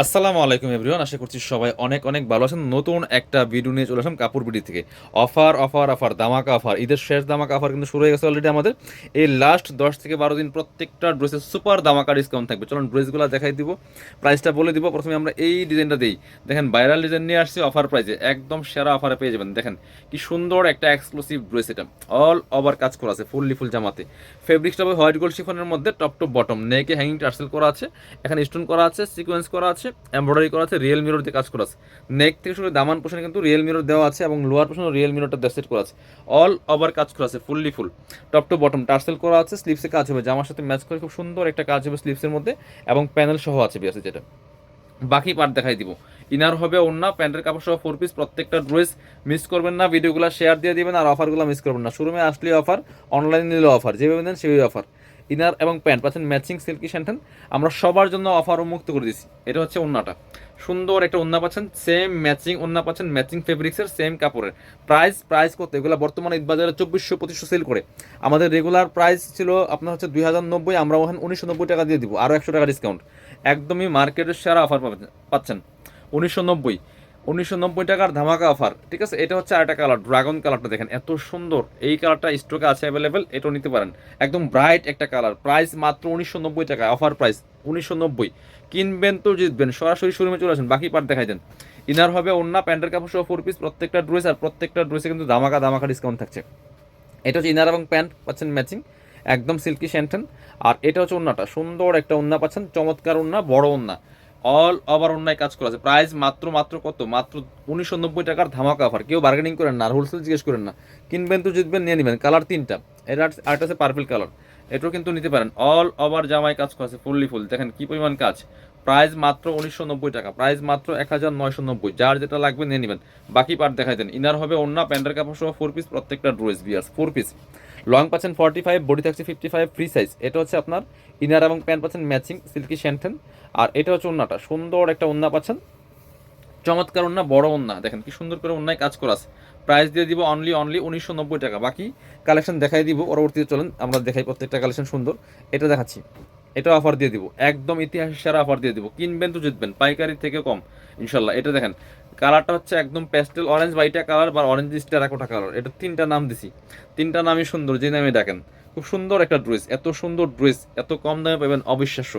আসসালামু আলাইকুম এভরিওয়ান, আশা করছি সবাই অনেক অনেক ভালো আছেন। নতুন একটা ভিডিও নিয়ে চলে আসলাম কাপড় বিডি থেকে। অফার অফার অফার দামাকা অফার, ঈদের শেষ দামাকা অফার কিন্তু শুরু হয়ে গেছে অলরেডি আমাদের। এই লাস্ট দশ থেকে বারো দিন প্রত্যেকটা ড্রেসের সুপার দামাকা ডিসকাউন্ট থাকবে। চলুন ড্রেসগুলো দেখাই দিব প্রাইসটা বলে দিব। প্রথমে আমরা এই ডিজাইনটা দিই। দেখেন ভাইরাল ডিজাইন নিয়ে আসছি অফার প্রাইসে একদম সেরা অফারে পেয়ে যাবেন। দেখেন কি সুন্দর একটা এক্সক্লুসিভ ড্রেস এটা। অল ওভার কাজ করা আছে, ফুললি ফুল জামাতে। ফেব্রিক্সটা হোয়াইট গোল্ড শিফনের মধ্যে টপ টু বটম নেকে হ্যাঙ্গিং টার্সেল করা আছে, এখানে স্টোন করা আছে সিকোয়েন্স করা আছে। এমব্রয়ডারি করা আছে রিয়েল মিরর দিয়ে কাজ করা আছে। নেক থেকে শুরু দামান পোষণে কিন্তু রিয়েল মিরর দেওয়া আছে এবং লোয়ার পোষণে রিয়েল মিররটা সেট করা আছে। অল ওভার কাজ করা আছে fully full top to bottom tassel করা আছে স্লিপসে কাজ হবে, জামার সাথে ম্যাচ করে খুব সুন্দর একটা কাজ হবে স্লিপসের মধ্যে এবং প্যানেল সহ আছে বিয়াসে যেটা। বাকি পার্ট দেখাই দিব। ইনার হবে অন্য প্যান্টের কাপড় সহ ফোর পিস প্রত্যেকটা ড্রেস মিস করবেন না ভিডিওগুলো শেয়ার দিয়ে দিবেন আর অফারগুলো মিস করবেন না। শোরুমে আসলে অফার অনলাইনে নিলে অফার যেভাবে দেন সেভাবে অফার ইনার এবং প্যান্ট, পাচ্ছেন ম্যাচিং সিল্কি স্যান্টেন আমরা সবার জন্য অফার মুক্ত করে দিছি এটা হচ্ছে ওন্নাটা। সুন্দর একটা ওন্না পাচ্ছেন সেম ম্যাচিং ওন্না পাচ্ছেন ম্যাচিং ফেব্রিক্সের সেম কাপড়ের। প্রাইস প্রাইস কত? এগুলো বর্তমানে বাজারে চব্বিশশো পঁচিশশো সেল করে। আমাদের রেগুলার প্রাইস ছিল আপনার হচ্ছে দুই হাজার নব্বই, আমরা ওখানে উনিশশো নব্বই টাকা দিয়ে দিব আরও একশো টাকা ডিসকাউন্ট একদমই মার্কেটের সেরা অফার পাচ্ছেন। উনিশশো নব্বই। উনিশশো নব্বই টাকার ধামাকা অফার। ঠিক আছে? এটা হচ্ছে আরেকটা কালার, ড্রাগন কালারটা দেখেন, এত সুন্দর। এই কালারটা স্টকে আছে অ্যাভেলেবেল এটাও নিতে পারেন। একদম ব্রাইট একটা কালার প্রাইস মাত্র উনিশশো নব্বই টাকা অফার প্রাইস উনিশশো নব্বই। কিনবেন তো জিতবেন, সরাসরি শোরুমে চলে আসেন। বাকি পার্ট দেখাই দেন। ইনার হবে অন্য প্যান্টের কাপড় সহ ফোর পিস প্রত্যেকটা ড্রেস আর প্রত্যেকটা ড্রেসে কিন্তু ধামাকা ধামাকা ডিসকাউন্ট থাকছে। এটা হচ্ছে ইনার এবং প্যান্ট পাচ্ছেন ম্যাচিং একদম সিল্কি শ্যান্টেন আর এটা হচ্ছে ওন্নাটা সুন্দর একটা ওন্না পাচ্ছেন, চমৎকার ওন্না বড় ওন্না অল ওভার অন্যায় কাজ করা আছে। প্রাইস মাত্র মাত্র কত? মাত্র উনিশশো নব্বই টাকার ধামাকা অফার কেউ বার্গেনিং করেন না হোলসেল জিজ্ঞেস করেন না। কিনবেন তো, জিতবেন, নিয়ে নেবেন। কালার তিনটা। এটা আরেকটা আছে পার্পল কালার এটাও কিন্তু নিতে পারেন। অল ওভার জামায় কাজ করা আছে ফুললি ফুল দেখেন কি পরিমাণ কাজ। প্রাইস মাত্র উনিশশো নব্বই টাকা। প্রাইস মাত্র এক হাজার নয়শো নব্বই। যার যেটা লাগবে নিয়ে নেবেন। বাকি পার্ট দেখাই দেন। ইনার হবে অন্য প্যান্টের কাপড় সহ ফোর পিস প্রত্যেকটা dress bears four piece long পাচ্ছেন ফর্টি ফাইভ বডি থাকছে ফিফটি ফাইভ ফ্রি সাইজ এটা হচ্ছে আপনার ইনার এবং প্যান্ট পাচ্ছেন ম্যাচিং সিল্কি শ্যান্টেন আর এটা হচ্ছে ওন্নাটা, সুন্দর একটা ওন্না পাচ্ছেন। চমৎকার ওন্না, বড় ওন্না। দেখেন কি সুন্দর করে ওন্নায় কাজ করা আছে। প্রাইস দিয়ে দিব অনলি অনলি উনিশশো নব্বই টাকা। বাকি কালেকশন দেখাই দিব, পরবর্তীতে চলেন, আমরা দেখাই প্রত্যেকটা কালেকশন সুন্দর। এটা দেখাচ্ছি। এটা অফার দিয়ে দিব। একদম ইতিহাসের সেরা অফার দিয়ে দিব। কিনবেন তো জিতবেন, পাইকারি থেকে কম। ইনশাল্লাহ। এটা দেখেন কালারটা হচ্ছে একদম প্যাস্টেল অরেঞ্জ বাইটা কালার বা অরেঞ্জ স্টার টেরাকোটা কালার। এটা তিনটা নাম দিছি। তিনটা নামই সুন্দর, যে নামে ডাকেন খুব সুন্দর একটা ড্রেস এত সুন্দর ড্রেস এত কম দামে পাবেন, অবিশ্বাস্য।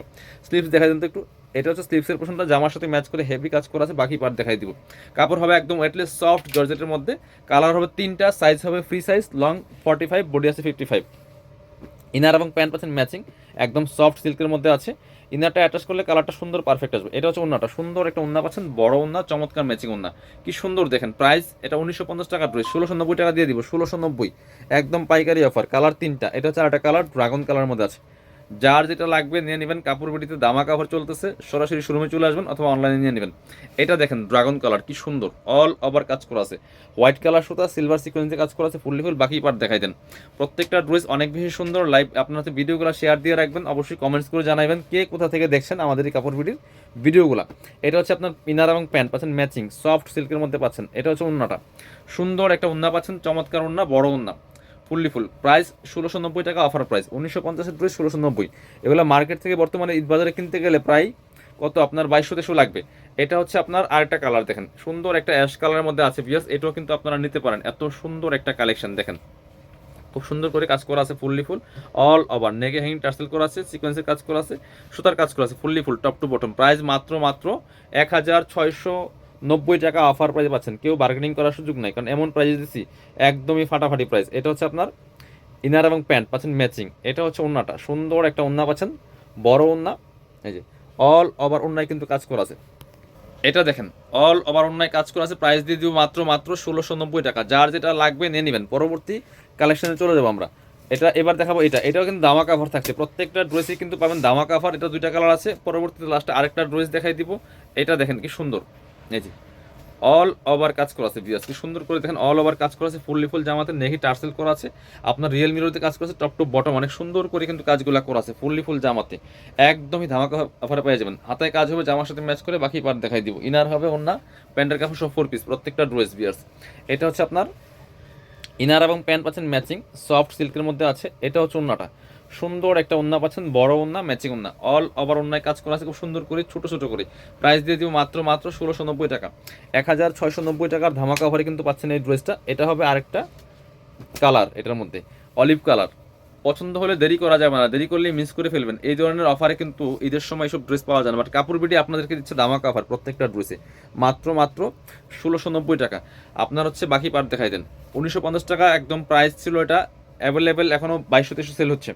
স্লিভস দেখা দেন তো একটু। এটা হচ্ছে স্লিভসের পোশনটা, জামার সাথে ম্যাচ করে হেভি কাজ করা আছে, বাকি পার্ট দেখাই দিব। কাপড় হবে একদম ওয়েটলেস সফট জর্জেটের মধ্যে। কালার হবে তিনটা সাইজ হবে free size long forty five body আছে ফিফটি ফাইভ ইনার এবং প্যান্ট পাচ্ছেন ম্যাচিং একদম সফট সিল্কের মধ্যে আছে। ইনারটা অ্যাটাচ করলে কালারটা সুন্দর পারফেক্ট আসবে। এটা হচ্ছে ওনাটা সুন্দর একটা ওনা পাচ্ছেন, বড় ওনা চমৎকার ম্যাচিং ওনা কি সুন্দর দেখেন প্রাইস এটা উনিশশো পঞ্চাশ টাকা ড্রেস ষোলোশো নব্বই টাকা দিয়ে দিব, ষোলোশো নব্বই। একদম পাইকারি অফার কালার তিনটা। এটা হচ্ছে আর একটা কালার ড্রাগন কালার মধ্যে আছে। যার যেটা লাগবে নিয়ে নেবেন, কাপড় বিটিতে দামা কাপড় চলতেছে, সরাসরি শোরুমে চলে আসবেন অথবা অনলাইনে নিয়ে নেবেন। এটা দেখেন ড্রাগন কালার কি সুন্দর অল ওভার কাজ করা আছে। হোয়াইট কালার সুতা সিলভার সিকোয়েন্সে কাজ করা আছে ফুললি ফুল বাকি পার্ট দেখাই দেন। প্রত্যেকটা ড্রেস অনেক বেশি সুন্দর লাইভ আপনার হচ্ছে ভিডিওগুলো শেয়ার দিয়ে রাখবেন, অবশ্যই কমেন্টস করে জানাবেন কে কোথা থেকে দেখছেন আমাদের এই কাপড় বিটির ভিডিওগুলো এটা হচ্ছে আপনার ইনার এবং প্যান্ট পাচ্ছেন ম্যাচিং সফট সিল্কের মধ্যে পাচ্ছেন, এটা হচ্ছে উন্নাটা সুন্দর একটা উন্না পাচ্ছেন, চমৎকার উন্না বড় উন্না ফুললি ফুল। প্রাইস ষোলোশো নব্বই টাকা অফার প্রাইস উনিশশো পঞ্চাশের ড্রেস ষোলোশো নব্বই এগুলো মার্কেট থেকে বর্তমানে ঈদ বাজারে কিনতে গেলে প্রায় কত? আপনার বাইশশো তেশো লাগবে। এটা হচ্ছে আপনার আরেকটা কালার দেখেন। সুন্দর একটা অ্যাশ কালারের মধ্যে আছে বিয়াস এটাও কিন্তু আপনারা নিতে পারেন। এত সুন্দর একটা কালেকশন দেখেন। খুব সুন্দর করে কাজ করা আছে ফুললি ফুল। অল ওভার নেগে হ্যাঙ্গিং টার্সেল করা আছে সিকোয়েন্সের কাজ করা আছে, সুতার কাজ করা আছে, fully full top to bottom price মাত্র মাত্র এক হাজার ছয়শো নব্বই টাকা অফার প্রাইস পাচ্ছেন। কেউ বার্গেনিং করার সুযোগ নাই, কারণ এমন প্রাইস দিচ্ছি একদমই ফাটাফাটি প্রাইস এটা হচ্ছে আপনার ইনার এবং প্যান্ট পাচ্ছেন ম্যাচিং এটা হচ্ছে ওন্নাটা, সুন্দর একটা ওন্না পাচ্ছেন, বড় ওন্না, এই যে অল ওভার ওন্নায় কিন্তু কাজ করা আছে। এটা দেখেন অল ওভার অন্যায় কাজ করা আছে প্রাইস দিয়ে দিব মাত্র মাত্র ষোলোশো নব্বই টাকা। যার যেটা লাগবে নিয়ে নেবেন, পরবর্তী কালেকশনে চলে যাব আমরা। এটা এবার দেখাবো এটা, এটাও কিন্তু দামা কাভার থাকছে। প্রত্যেকটা ড্রেসে কিন্তু পাবেন দামা কাভার এটা দুইটা কালার আছে, পরবর্তীতে লাস্টে আরেকটা ড্রেস দেখাই দিব। এটা দেখেন কি সুন্দর। এই যে অল ওভার কাজ করা আছে বিয়াস কি সুন্দর করে দেখেন অল ওভার কাজ করা আছে, ফুললি ফুল জামাতে নেহি টার্সেল করা আছে, আপনার রিয়েল মিরোতে কাজ করা আছে টপ টু বটম অনেক সুন্দর করে কিন্তু কাজগুলো করা আছে, ফুললি ফুল জামাতে। একদমই ধামাকা অফারে পেয়ে যাবেন। হাতায় কাজ হবে, জামার সাথে ম্যাচ করে বাকি পার্ট দেখাই দিব। ইনার হবে অন্য প্যান্টের কাপড় সব ফোর পিস প্রত্যেকটা ড্রেস বিয়ার্স এটা হচ্ছে আপনার ইনার এবং প্যান্ট পাচ্ছেন ম্যাচিং সফট সিল্কের মধ্যে আছে, এটা হচ্ছে অন্যটা সুন্দর একটা ওন্না পাচ্ছেন, বড় ওন্না ম্যাচিং ওন্না অল ওভার ওন্নায় কাজ করা আছে, খুব সুন্দর করে, ছোট ছোট করে। প্রাইস দিয়ে দিব মাত্র মাত্র ষোলোশো নব্বই টাকা। এক হাজার ছয়শো নব্বই টাকার ধামাকা অফারে কিন্তু পাচ্ছেন এই ড্রেসটা এটা হবে আরেকটা কালার এটার মধ্যে অলিভ কালার পছন্দ হলে দেরি করা যাবে না, দেরি করলে মিস করে ফেলবেন। এই ধরনের অফারে কিন্তু ঈদের সময় সব ড্রেস পাওয়া যায় না। বাট কাপড় বিডি আপনাদেরকে দিচ্ছে দামাকা অফার প্রত্যেকটা ড্রেসে মাত্র মাত্র ষোলোশো নব্বই টাকা। আপনার হচ্ছে বাকি পার্ট দেখাই দেন। উনিশশো পঞ্চাশ টাকা, একদম প্রাইস ছিল এটা। অ্যাভেলেবেল এখনও বাইশশো তেইশশো সেল হচ্ছে।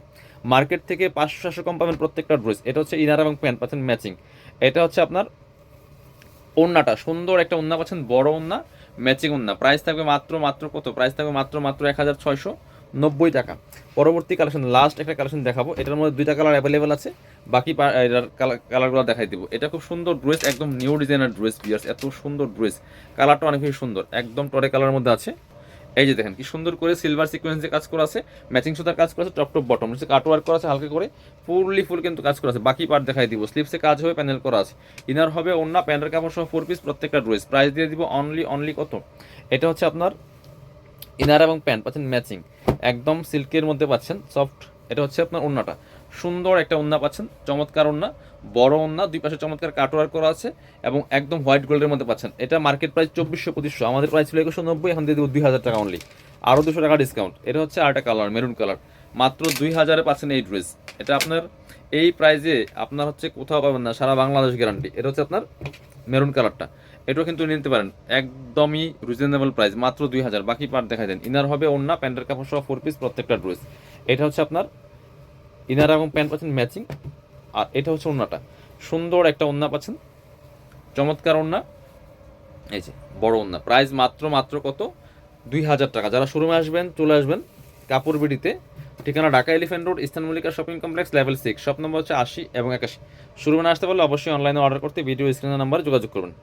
মার্কেট থেকে পাঁচশো সাতশো কম পাবেন প্রত্যেকটা ড্রেস। এটা হচ্ছে ইনার এবং প্যান্ট, পাচ্ছেন ম্যাচিং। এটা হচ্ছে আপনার ওন্নাটা, সুন্দর একটা ওন্না পাচ্ছেন, বড় ওন্না, ম্যাচিং ওন্না। প্রাইস থাকবে মাত্র মাত্র কত? প্রাইস থাকবে মাত্র মাত্র এক হাজার ছয়শো নব্বই টাকা। পরবর্তী কালেকশন লাস্ট একটা কালেকশন দেখাবো। এটার মধ্যে দুইটা কালার অ্যাভেলেবেল আছে। বাকি কালারগুলো দেখাই দিব। এটা খুব সুন্দর ড্রেস একদম নিউ ডিজাইনার ড্রেস বিয়ার্স এত সুন্দর ড্রেস কালারটা অনেক বেশি সুন্দর। একদম টরে কালারের মধ্যে আছে। এই যে দেখেন, কি সুন্দর করে সিলভার সিকোয়েন্সে কাজ করা আছে ম্যাচিং সুতার কাজ করা আছে টপ টপ বটম হচ্ছে কাটওয়ার্ক করা আছে, হালকা করে ফুললি ফুল কিন্তু কাজ করা আছে। বাকি পার্ট দেখাই দিব স্লিপসে কাজ হবে প্যানেল করা আছে। ইনার হবে অন্য প্যান্টের কাপড় সহ ফোর পিস প্রত্যেকটা ড্রেস প্রাইস দিয়ে দিব অনলি অনলি কত? এটা হচ্ছে আপনার ইনার এবং প্যান্ট পাচ্ছেন ম্যাচিং একদম সিল্কের মধ্যে পাচ্ছেন সফট এটা হচ্ছে আপনার ওন্নাটা সুন্দর একটা ওন্না পাচ্ছেন, চমৎকার ওন্না বড় ওন্না দুই পাশে চমৎকার কাটওয়ার্ক করা আছে এবং একদম হোয়াইট গোল্ডের মধ্যে পাচ্ছেন। এটা মার্কেট প্রাইস চব্বিশশো, পঁচিশশো, আমাদের প্রাইস ছিল একুশশো নব্বই, এখন দিয়ে দেবো দুই হাজার টাকা অনলি আরও দুশো টাকা ডিসকাউন্ট এটা হচ্ছে আরেকটা কালার মেরুন কালার মাত্র দুই হাজারে পাচ্ছেন এই ড্রেস এটা আপনার, এই প্রাইজে আপনার হচ্ছে কোথাও পাবেন না, সারা বাংলাদেশ গ্যারান্টি এটা হচ্ছে আপনার মেরুন কালারটা এটাও কিন্তু নিতে পারেন। একদমই রিজনেবল প্রাইস মাত্র দুই হাজার। বাকি পার্ট দেখা দেন। ইনার হবে অন্য প্যান্টের কাপড় সহ ফোর পিস প্রত্যেকটা ড্রেস এটা হচ্ছে আপনার ইনার এবং প্যান্ট পাচ্ছেন ম্যাচিং। আর এটা হচ্ছে ওন্নাটা সুন্দর একটা ওন্না পাচ্ছেন। চমৎকার ওন্না এই যে, বড় ওন্না প্রাইস মাত্র মাত্র কত? দুই হাজার টাকা। যারা শোরুমে আসবেন, চলে আসবেন কাপড় বিডিতে ঠিকানা Dhaka Elephant Road Eastern Mallika shopping complex, level six. Shop number হচ্ছে আশি এবং একাশি। শোরুমে আসতে পারলে অবশ্যই অনলাইনে অর্ডার করতে ভিডিও স্ক্রিনের নাম্বারে যোগাযোগ করবেন